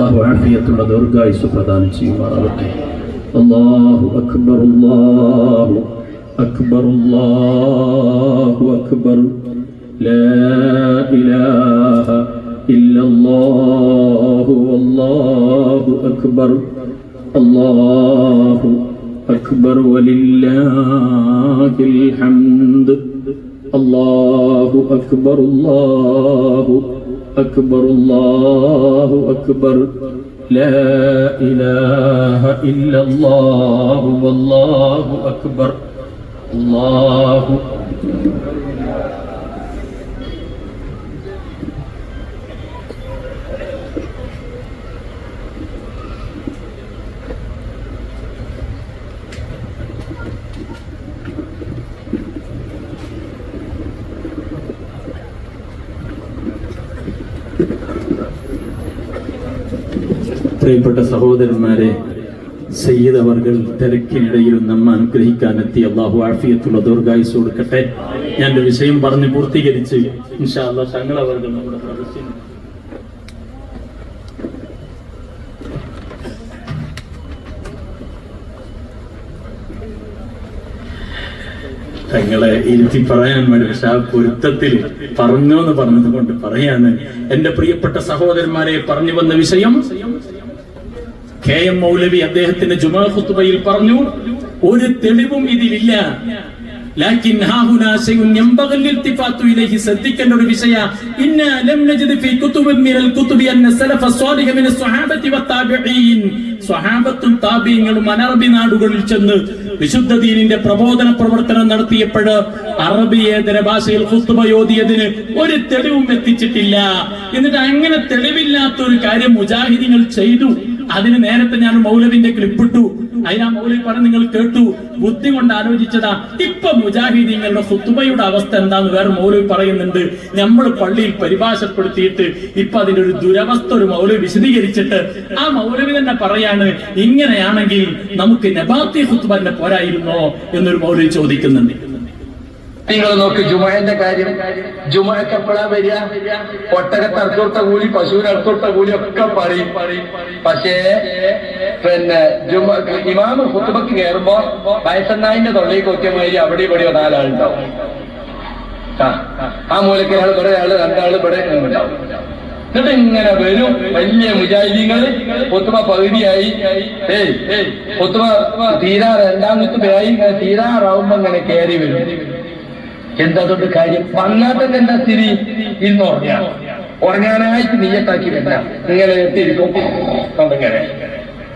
അള്ളാഹു ആഫിയത്തുള്ള ദീർഘായുസ് പ്രദാനം ചെയ്യുമാറാവട്ടെ അള്ളാഹു അക്ബർ അള്ളാഹു അക്ബർ അള്ളാഹു അക്ബർ لا إله إلا الله والله أكبر الله أكبر ولله الحمد الله أكبر الله أكبر الله أكبر. لا إله إلا الله والله أكبر. الله പ്രിയപ്പെട്ട സഹോദരന്മാരെ സയ്യിദ് അവർകൾ തിരക്കിനിടയിലും നമ്മ അനുഗ്രഹിക്കാനെത്തി അള്ളാഹു ആഫിയത്തുള്ള ദീർഘായുസ് കൊടുക്കട്ടെ. ഞാൻ എന്റെ വിഷയം പറഞ്ഞ് പൂർത്തീകരിച്ച് ഇൻഷാ തങ്ങളെ ഇരുത്തി പറയാൻ വേണ്ടി പക്ഷെ ആ പൊരുത്തത്തിൽ പറഞ്ഞോ എന്ന് പറഞ്ഞത് കൊണ്ട് പറയാണ് എന്റെ പ്രിയപ്പെട്ട സഹോദരന്മാരെ പറഞ്ഞു വന്ന വിഷയം കെ എം മൗലവി അദ്ദേഹത്തിന്റെ ജുമാ ഖുത്ബയിൽ പറഞ്ഞു ഒരു തെളിവും ഇതിലില്ല. ലാക്കിൻ ഹാഹുനാ ശൈഉൻ യംബഗി ഇൽതിഫാത്തു ഇലൈഹി ശ്രദ്ധിക്കേണ്ട ഒരു വിഷയ. ഇന്ന ലം നജിദ് ഫീ കുതുബിൻ മിനൽ കുതുബി അന്ന സലഫ സ്വാലിഹ മിന സ്വഹാബത്തി വത്താബിഈൻ സ്വഹാബത്തും താബിഈങ്ങളും അനറബി നാടുകളിൽ ചെന്ന് വിശുദ്ധ ദീനിന്റെ പ്രബോധന പ്രവർത്തനം നടത്തിയപ്പോൾ അറബിയേതര ഭാഷയിൽ ഖുത്ബ ഓതിയതിന് ഒരു തെളിവും എത്തിച്ചിട്ടില്ല. എന്നിട്ട് അങ്ങനെ തെളിവില്ലാത്ത ഒരു കാര്യം മുജാഹിദികൾ ചെയ്തു. അതിന് നേരത്തെ ഞാൻ മൗലവിന്റെ ക്ലിപ്പിട്ടു. അതിനാ മൗലവി പറഞ്ഞ് നിങ്ങൾ കേട്ടു. ബുദ്ധി കൊണ്ട് ആലോചിച്ചതാ. ഇപ്പൊ മുജാഹിദീങ്ങളുടെ സുത്തുമയുടെ അവസ്ഥ എന്താന്ന് വേറെ മൗലവി പറയുന്നുണ്ട്. നമ്മൾ പള്ളിയിൽ പരിഭാഷപ്പെടുത്തിയിട്ട് ഇപ്പൊ അതിന്റെ ഒരു ദുരവസ്ഥ ഒരു മൗലവി വിശദീകരിച്ചിട്ട് ആ മൗലവി തന്നെ പറയാണ് ഇങ്ങനെയാണെങ്കിൽ നമുക്ക് നബാത്തി ഹുത്തുബ തന്നെ പോരായിരുന്നോ എന്നൊരു മൗലവി ചോദിക്കുന്നുണ്ട്. നിങ്ങൾ നോക്ക് ജുമഹന്റെ കാര്യം. ജുമഹക്ക് എപ്പോഴാ വരിക? ഒട്ടകത്ത് അറുത്തോട്ട കൂലി പശുവിന് അറുത്തോട്ട കൂലി ഒക്കെ പറയും. പക്ഷേ പിന്നെ ജുമ ഇമാമ് കുത്തുബക്ക് കയറുമ്പോ വയസ്സന്നായിന്റെ തൊള്ളയിൽ കൊക്കിയ മാതിരി അവിടെ ഇവിടെ നാലാളുണ്ടാവും. ആ മൂലക്ക് ആൾ ഇവിടെ ആൾ രണ്ടാൾ ഇവിടെ എന്നിട്ട് ഇങ്ങനെ വരും. വലിയ മുജാഹിദീങ്ങൾ ഒത്തുമ പകുതിയായി. ഏയ് ഒത്തുമ തീരാ രണ്ടാം കുത്തുമയായി തീരാറാവുമ്പോ ഇങ്ങനെ കയറി വരും. എന്താ അതുകൊണ്ട് കാര്യം? വന്നാൽ തന്നെ എന്താ സ്ഥിതി? ഇന്ന് ഉറങ്ങാ ഉറങ്ങാനായിട്ട് നീയത്താക്കി വന്ന നിങ്ങളെ എത്തിയിരിക്കും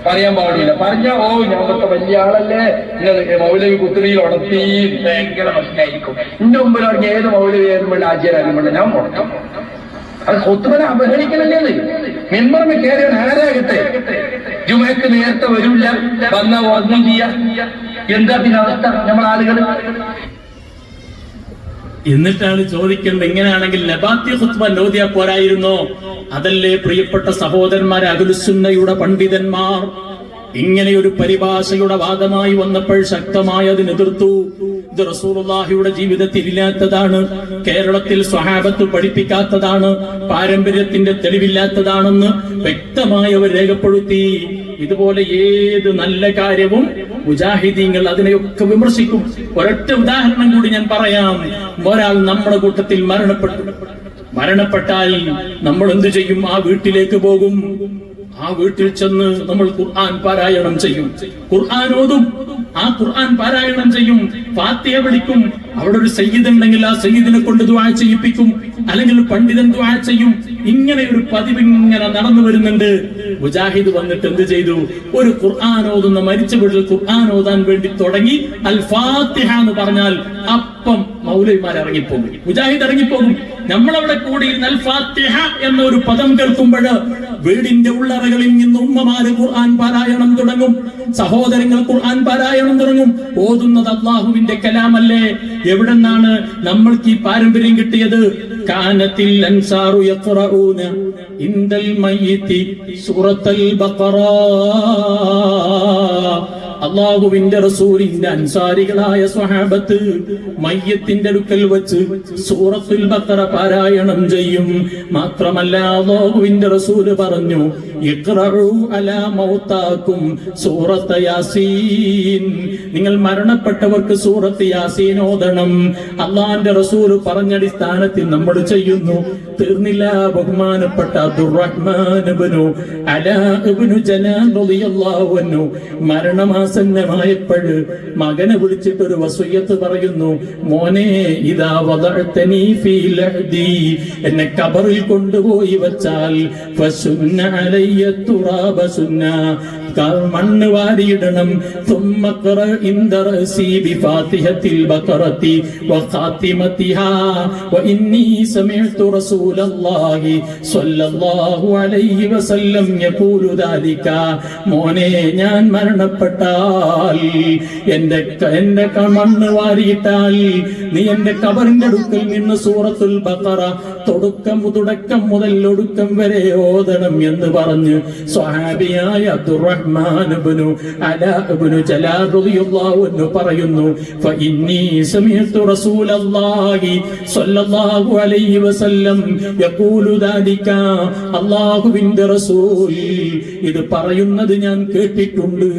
പറയാൻ പാടില്ല. പറഞ്ഞ ഓ ഞങ്ങൾക്ക് വലിയ ആളല്ലേ. നിങ്ങൾ മൗലവി കുത്തിരിയിൽ ഉണർത്തി. ഭയങ്കര പ്രശ്നമായിരിക്കും. എന്റെ മുമ്പിൽ ഉറങ്ങിയ ഏത് മൗലവി ഏതുമ്പോൾ ആചാര്യാകുമ്പോൾ ഞാൻ ഉറക്കം അത് കൊത്തുമനെ അപഹരിക്കണല്ലേ മെമ്പറിന് കയറിയ ആരാകട്ടെ? ജുമയ്ക്ക് നേരത്തെ വരില്ല. വന്ന ഒന്നും ചെയ്യാ. എന്താ പിന്നെ അവസ്ഥ? നമ്മൾ ആളുകൾ എന്നിട്ടാണ് ചോദിക്കുന്നത് ഇങ്ങനെയാണെങ്കിൽ നബാത്തി ഖുത്ബ ലോദിയ പോരായിരുന്നോ? അതല്ലേ പ്രിയപ്പെട്ട സഹോദരന്മാരെ അഖിലുസുന്നയുടെ പണ്ഡിതന്മാർ. ഇങ്ങനെ ഒരു പരിഭാഷയുടെ ഭാഗമായി വന്നപ്പോൾ ശക്തമായി അതിന് എതിർത്തു. ഇത് റസൂലുള്ളാഹിയുടെ ജീവിതത്തിൽ ഇല്ലാത്തതാണ് കേരളത്തിൽ സ്വഹാബത്ത് പഠിപ്പിക്കാത്തതാണ് പാരമ്പര്യത്തിന്റെ തെളിവില്ലാത്തതാണെന്ന് വ്യക്തമായി അവർ രേഖപ്പെടുത്തി. ഇതുപോലെ ഏത് നല്ല കാര്യവും മുജാഹിദീങ്ങൾ അതിനെയൊക്കെ വിമർശിക്കും. ഒരൊറ്റ ഉദാഹരണം കൂടി ഞാൻ പറയാം. ഒരാൾ നമ്മുടെ കൂട്ടത്തിൽ മരണപ്പെട്ടു. മരണപ്പെട്ടാൽ നമ്മൾ എന്തു ചെയ്യും? ആ വീട്ടിലേക്ക് പോകും. ആ വീട്ടിൽ ചെന്ന് നമ്മൾ ഖുർആൻ പാരായണം ചെയ്യും. ഖുർആൻ ഓതും. ആ ഖുർആൻ പാരായണം ചെയ്യും. ഫാത്തിഹ വിളിക്കും. അവിടെ ഒരു സയ്യിദ് ഉണ്ടെങ്കിൽ ആ സയ്യിദിനെ കൊണ്ട് ദുആ ചെയ്യിപ്പിക്കും. അല്ലെങ്കിൽ പണ്ഡിതൻ ദുആ ചെയ്യും. ഇങ്ങനെ ഒരു പതിവ് ഇങ്ങനെ നടന്നു വരുന്നുണ്ട്. മുജാഹിദ് വന്നിട്ട് എന്ത് ചെയ്തു? ഒരു ഖുർആൻ ഓതുന്ന മരിച്ച വീട്ടിൽ ഖുർആൻ ഓതാൻ വേണ്ടി തുടങ്ങി. അൽ ഫാത്തിഹ എന്ന് പറഞ്ഞാൽ അപ്പം മൗലവിമാർ ഇറങ്ങിപ്പോകും. മുജാഹിദ് ഇറങ്ങിപ്പോകും. നമ്മളവിടെ കൂടി നൽ ഫാത്തിഹ എന്ന ഒരു പദം കേൾക്കുമ്പോൾ വീടിന്റെ ഉള്ളറകളിൽ നിന്ന് ഉമ്മമാര് ഖുർആൻ പാരായണം തുടങ്ങും. സഹോദരങ്ങൾ ഖുർആൻ പാരായണം തുടങ്ങും. ഓതുന്നത് അള്ളാഹുവിന്റെ കലാമല്ലേ? എവിടെന്നാണ് നമ്മൾക്ക് ഈ പാരമ്പര്യം കിട്ടിയത്? കാനത്തിൽ അൻസാറു യഖറഊന മയ്യിത്തി സൂറത്തുൽ ബഖറ. അള്ളാഹുവിന്റെ റസൂലിന്റെ അൻസാരികളായ സ്വഹാബത്ത് മയ്യത്തിന്റെ അടുക്കൽ വെച്ച് സൂറത്തുൽ ബക്കറ പാരായണം ചെയ്യും. മാത്രമല്ല അള്ളാഹുവിന്റെ റസൂൽ പറഞ്ഞു മൗതാകും സൂറത്ത് യാസീൻ. നിങ്ങൾ മരണപ്പെട്ടവർക്ക് സൂറത്ത് യാസീൻ ഓതണം. അള്ളാന്റെ റസൂൽ പറഞ്ഞടിസ്ഥാനത്തിൽ നമ്മൾ ചെയ്യുന്നു. തീർന്നില്ല ബഹുമാനപ്പെട്ട മരണമാസന്നമായപ്പോൾ മകനെ വിളിച്ചിട്ട് ഒരു വസുയത്ത് പറയുന്നു മോനെ ഇതാ എന്നെ കബറിൽ കൊണ്ടുപോയി വച്ചാൽ മണ്ണ് വാരിയിടണം. മോനെ ഞാൻ മരണപ്പെട്ടാൽ എന്റെ എന്റെ മണ്ണ് വാരിയിട്ടാൽ നീ എന്റെ കബറിന്റെ അടുക്കൽ നിന്ന് സൂറത്തുൽ ബഖറ തുടക്കം തുടക്കം മുതൽ ഒടുക്കം വരെ ഓതണം എന്ന് പറഞ്ഞ് സ്വഹാബിയായ അബ്ദുറഹ്മാൻ ഇബ്നു അലാ ഇബ്നു അൻഹു പറയുന്നു ഫഇന്നി റസൂലല്ലാഹി സ്വല്ലല്ലാഹു അലൈഹി വസല്ലം യഖൂലു റസൂൽ. ഇത് പറയുന്നത് ഞാൻ കേട്ടിട്ടുണ്ട്.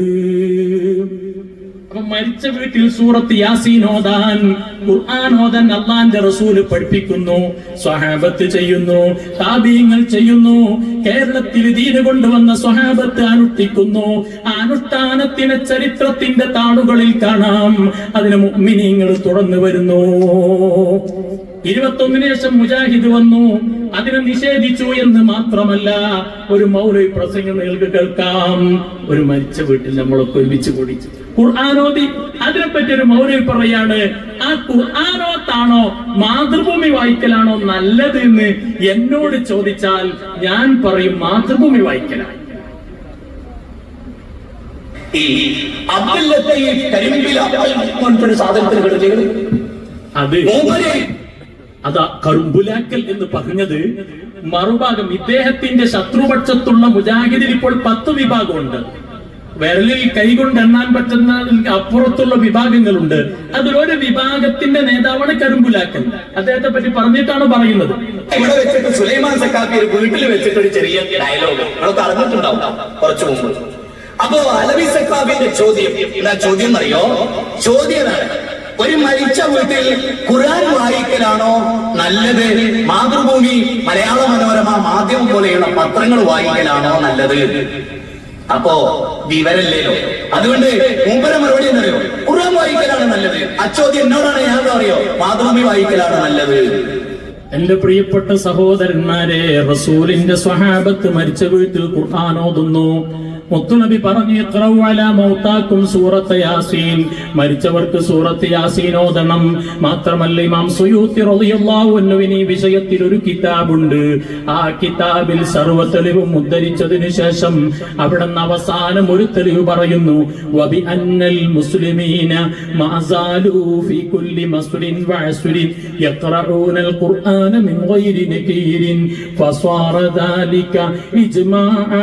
മരിച്ച വീട്ടിൽ സൂറത്ത് യാസീൻ ഓതാൻ ഖുർആൻ ഓതാൻ അള്ളാന്റെ റസൂൽ പഠിപ്പിക്കുന്നു സ്വഹാബത്ത് ചെയ്യുന്നു താബീങ്ങൾ ചെയ്യുന്നു കേരളത്തിൽ ദീന കൊണ്ടുവന്ന സ്വഹാബത്ത് അനുഷ്ഠിക്കുന്നു അനുഷ്ഠാനത്തിന് ചരിത്രത്തിന്റെ താളുകളിൽ കാണാം. അതിന് മുഅ്മിനീങ്ങൾ തുറന്നു വരുന്നു. ഇരുപത്തൊന്നിന് ശേഷം മുജാഹിദ് വന്നു. അതിനെ നിഷേധിച്ചു എന്ന് മാത്രമല്ല ഒരു മൗലവി പ്രസംഗം നിങ്ങൾക്ക് കേൾക്കാം. ഒരു മരിച്ച വീട്ടിൽ നമ്മളൊക്കെ ഒരുമിച്ച് കൂടി ഖുർആാനോദി അതിനെപ്പറ്റി ഒരു മൗലവി പറയാണ് ആ ഖുർആാനോത്താണോ മാതൃഭൂമി വായിക്കലാണോ നല്ലത് എന്ന് എന്നോട് ചോദിച്ചാൽ ഞാൻ പറയും മാതൃഭൂമി വായിക്കലാണ്. ഈ അബ്ദുൽ കരിമ്പില പറഞ്ഞൊരു സാധനത്തിന് കിടക്കുന്നത് അത് അതാ കറുമ്പുലാക്കൽ എന്ന് പറഞ്ഞത്. മറുഭാഗം ഇദ്ദേഹത്തിന്റെ ശത്രുപക്ഷത്തുള്ള മുജാഹിദിൽ ഇപ്പോൾ പത്ത് വിഭാഗമുണ്ട്. വിരലിൽ കൈകൊണ്ട് എണ്ണാൻ പറ്റുന്ന അപ്പുറത്തുള്ള വിഭാഗങ്ങളുണ്ട്. അതിലൊരു വിഭാഗത്തിന്റെ നേതാവാണ് കരുമ്പുലാക്കൽ അദ്ദേഹത്തെ പറ്റി പറഞ്ഞിട്ടാണ് പറയുന്നത്? ഇവിടെ വെച്ചിട്ട് സുലൈമാൻ സക്കാക്കി ഒരു വീട്ടിൽ വെച്ചിട്ട് ഒരു ചെറിയ ഡയലോഗ് അറിഞ്ഞിട്ടുണ്ടാവും. കുറച്ചു മുമ്പ്. അപ്പോ അലവി സക്കാബിന്റെ ചോദ്യം. ചോദ്യം അറിയോ ചോദ്യം. ഒരു മരിച്ച വീട്ടിൽ ഖുർആൻ വായിക്കലാണോ നല്ലത്? മാതൃഭൂമി മലയാള മനോരമ മാധ്യമം പോലെയുള്ള പത്രങ്ങൾ വായിക്കലാണോ നല്ലത്? അപ്പോ വിവരല്ലേലോ അതുകൊണ്ട് മൂപ്പര മറുപടി എന്നറിയോ ഖുർആൻ വായിക്കലാണ് നല്ലത്. അച്ചോദ്യം എന്നോടാണ് ഞാൻ അറിയോ മാതൃഭൂമി വായിക്കലാണ് നല്ലത്. എന്റെ പ്രിയപ്പെട്ട സഹോദരന്മാരെ റസൂലിന്റെ സ്വഹാബത്ത് മരിച്ച വീട്ടിൽ ഖുർആൻ ഓതുന്നു. മുത്തുനബി പറഞ്ഞു മൗത്താക്കും സൂറത്ത് യാസീൻ. മരിച്ചവർക്ക് സൂറത്ത് യാസീൻ മാത്രമല്ല ഇമാം സുയൂത്തി റളിയല്ലാഹുവിന് ഈ വിഷയത്തിൽ ഒരു കിതാബുണ്ട്. ആ കിതാബിൽ സർവ തെളിവും ഉദ്ധരിച്ചതിനു ശേഷം അവിടെ നിന്ന് അവസാനം ഒരു തെളിവ് പറയുന്നു വബി അന്നൽ മുസ്ലിമീന മാസാലു ഫി കുല്ലി മസ്ലിൻ വഅസ്ലിൻ യഖറഊന അൽ ഖുർആന മിൻ ഗൈരി നകീരിൻ ഫസാറ ദാലിക ഇജ്മാഅ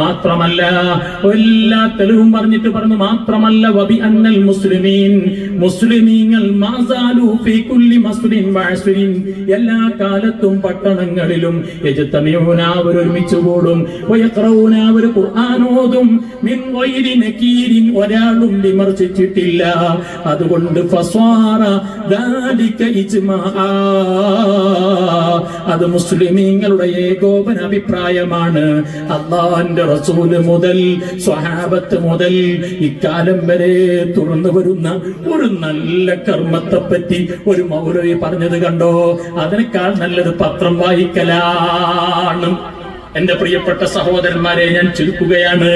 മാത്രമല്ല എല്ലാ തെളിവും പറഞ്ഞിട്ട് പറഞ്ഞു മാത്രമല്ല വബി അന്നൽ മുസ്ലിമീൻ മുസ്ലിമീങ്ങൾ മാസാലു ഫീ കുല്ലി മസ്ലിൻ വഅസ്രിൻ എല്ലാ കാലത്തും പട്ടണങ്ങളിലും യജ്തമിഊന അവർ ഒരുമിച്ച് കൂടും വയഖറഊന അവർ ഖുർആൻ ഓതും മിൻ ഗൈരി നകീരിൻ ഒരാളും വിമർശിച്ചിട്ടില്ല. അതുകൊണ്ട് ഫസ്വാറ ദാലിക ഇജ്മാ. അത് മുസ്ലിമീങ്ങളുടെ ഏകോപന അഭിപ്രായമാണ് അള്ളാന്റെ റസൂൽ മുതൽ സ്വഹാബത്ത് മുതൽ ഇക്കാലം വരെ തുറന്നു വരുന്ന ഒരു നല്ല കർമ്മത്തെ പറ്റി ഒരു മൗലവി പറഞ്ഞത് കണ്ടോ? അതിനേക്കാൾ നല്ലത് പത്രം വായിക്കലാണ്. എന്റെ പ്രിയപ്പെട്ട സഹോദരന്മാരെ ഞാൻ ചുരുക്കുകയാണ്.